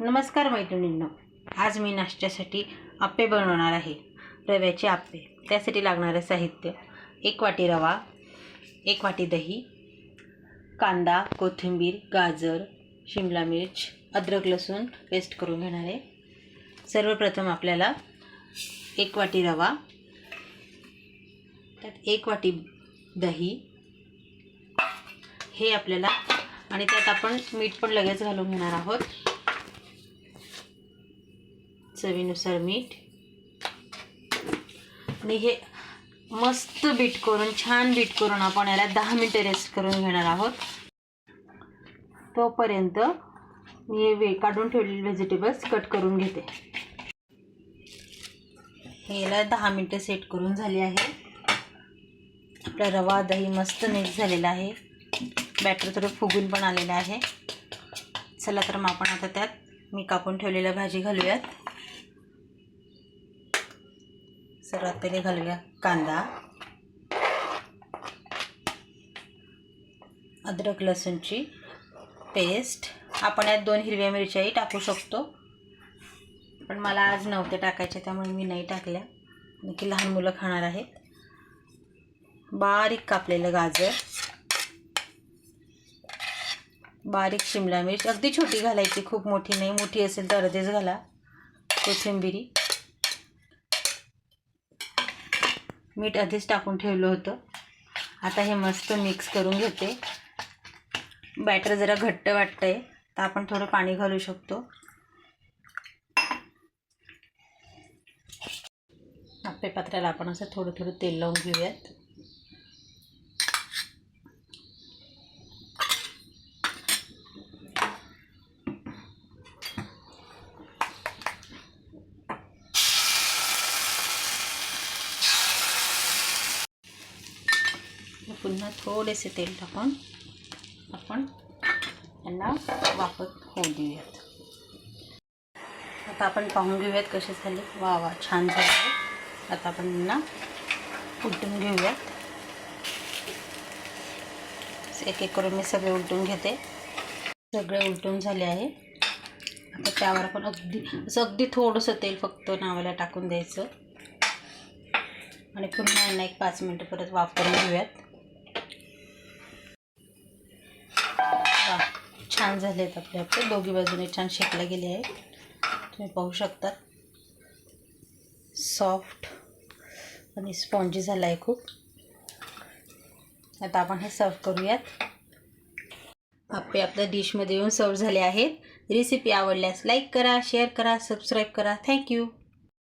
नमस्कार मैत्रिणींनो आज मी नाश्त्यासाठी आप्पे बनवणार आहे रव्याचे आप्पे. त्यासाठी लागणारं साहित्य एक वाटी रवा एक वाटी दही कांदा कोथिंबीर गाजर शिमला मिर्च अद्रक लसूण पेस्ट करून घेणार आहे. सर्वप्रथम आपल्याला एक वाटी रवा त्यात एक वाटी दही हे आपल्याला आणि त्यात आपण मीठ पण लगेच घालून घेणार आहोत. चवीनुसार मीठ. आणि हे मस्त बीट करून छान बीट करून आपण याला दहा मिनटं रेस्ट करून घेणार आहोत. तोपर्यंत मी हे वे काढून ठेवलेले व्हेजिटेबल्स कट करून घेते. हे याला दहा मिनटं सेट करून झाली आहे. आपला रवा दही मस्त नीट झालेला आहे. बॅटर थोडं फुगून पण आलेलं आहे. चला तर मग आपण आता त्यात मी कापून ठेवलेल्या भाजी घालूयात. सर्वात पहिले घालूया कांदा अद्रक लसूणची पेस्ट. आपण यात दोन हिरव्या मिरच्याही टाकू शकतो. पण मला आज नव्हते टाकायचे त्यामुळे मी नाही टाकल्या. नक्की लहान मुलं खाणार आहेत. बारीक कापलेलं गाजर बारीक शिमला मिर्च. अगदी छोटी घालायची खूप मोठी नाही. मोठी असेल तर अर्धेच घाला. कोथिंबिरी. मीठ आधीच टाकून ठेवलं होतं. आता हे मस्त मिक्स करून घेते. बॅटर जरा घट्ट वाटतं आहे तर आपण थोडं पाणी घालू शकतो. आपल्या पात्राला आपण असं थोडं थोडं तेल लावून घेऊयात. पुन्हा थोडेसे तेल टाकून आपण यांना वापर होऊ देऊयात. आता आपण पाहून घेऊयात कसे झाले. वा वा छान झाले. आता आपण यांना उलटून घेऊयात. एक एक करून मी सगळे उलटून घेते. सगळे उलटून झाले आहे. आता त्यावर आपण अगदी असं अगदी थोडंसं तेल फक्त नावाला टाकून द्यायचं. आणि पुन्हा यांना एक पाच मिनटं परत वापरून घेऊयात. वा छान झाले आहेत आपले आपले. दोघी बाजूने छान शेकले गेले आहेत. तुम्ही पाहू शकता. सॉफ्ट आणि स्पॉन्जी झाला आहे खूप. आता आपण हे सर्व करूयात. आपले आपल्या डिशमध्ये येऊन सर्व झाले आहेत. रेसिपी आवडल्यास लाईक करा शेअर करा सबस्क्राईब करा. थँक्यू